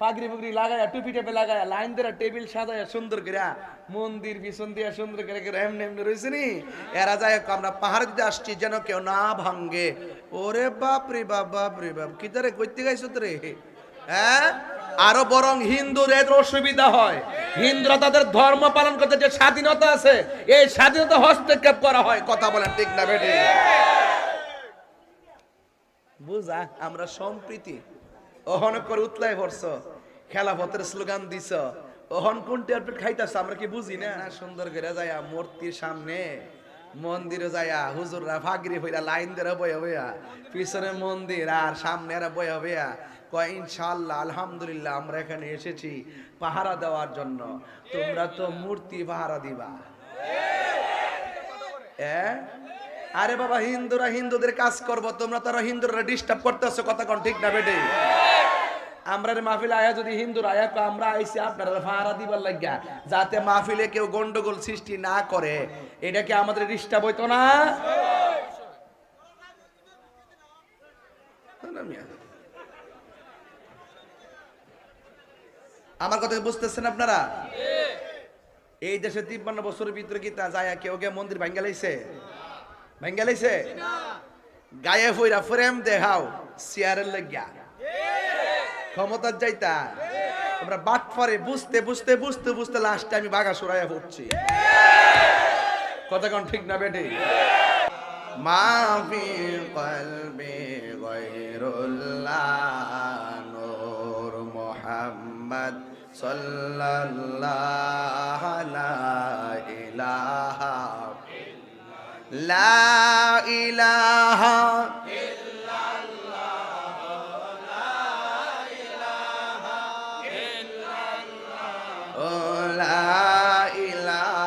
পাগড়ি পুগড়ি লাগায়া, টুপি টেপে লাগায়া, লাইন ধরে টেবিল সাজায়া সুন্দর করে মন্দির পিছন দিয়ে সুন্দর করে এমনি এমনি রয়েছে নি? এরা যায় আমরা পাহাড় দিতে আসছি, যেন কেউ না ভাঙ্গে। ওরে বাপ রে বাপ বাপ রে বাপ, কি তারে কইতে গাইছো তো রে? হ্যাঁ? আরও বরং হিন্দুদের অসুবিধা হয়। হিন্দুরা তাদের ধর্ম পালন করতে যে স্বাধীনতা আছে, এই স্বাধীনতা হস্তক্ষেপ করা হয়। কথা বলেন ঠিক না বেটে বুঝা, আমরা সম্প্রীতি। অহন করে উতলাই পড়ছ। খেলাফতের স্লোগান দিছ। অহন কোন ট্যাবলেট খাইতাছ? আমরা কি বুঝি না? সুন্দর করে যায়া মূর্তির সামনে মন্দিরে যায়া হুজুররা ফাগরি হইরা লাইন ধরে বয়া বয়া পিছনে মন্দির আর সামনে এরা বয়া বয়া কয় ইনশাআল্লাহ আলহামদুলিল্লাহ আমরা এখানে এসেছি পাহারা দেওয়ার জন্য। তোমরা তো মূর্তি পাহারা দিবা। এ? আরে বাবা, হিন্দুরা হিন্দুদের কাজ করব, তোমরা তারা হিন্দুরা ডিস্টার্ব করতেছো, কথা কোন ঠিক না বেটে? আমরা মাহফিলে আয়া যদি হিন্দুরা আয়া কয়, আমরা আইছি আপনারা ভাড়া দিবার লাগিয়া। যাতে মাহফিলে কেউ গন্ডগোল সৃষ্টি না করে। এটা কি আমাদের ডিস্টার্ব হইতো না? আমার কথা বুঝতেছেন আপনারা? এই দেশে তিপ্পান্ন বছরের ভিতরে কি তা যায়? কেউ কেউ মন্দির ভাঙ্গা লাইছে? ভাঙ্গা লাইছে গায়ে ফইরা ফ্রেম দেখাও চেয়ারের লাগিয়া। ক্ষমতার যাইতা। তোমরা বাট পরে বুঝতে বুঝতে বুঝতে বুঝতে লাস্টে আমি বাগা সরাইয়া পড়ছি কোন ঠিক না বেটে? মাফি কলবে গৈরুল্লাহ নূর মোহাম্মদ সাল্লাল্লাহ লা ইলাহা লা ইলাহা। লা ইলাহা।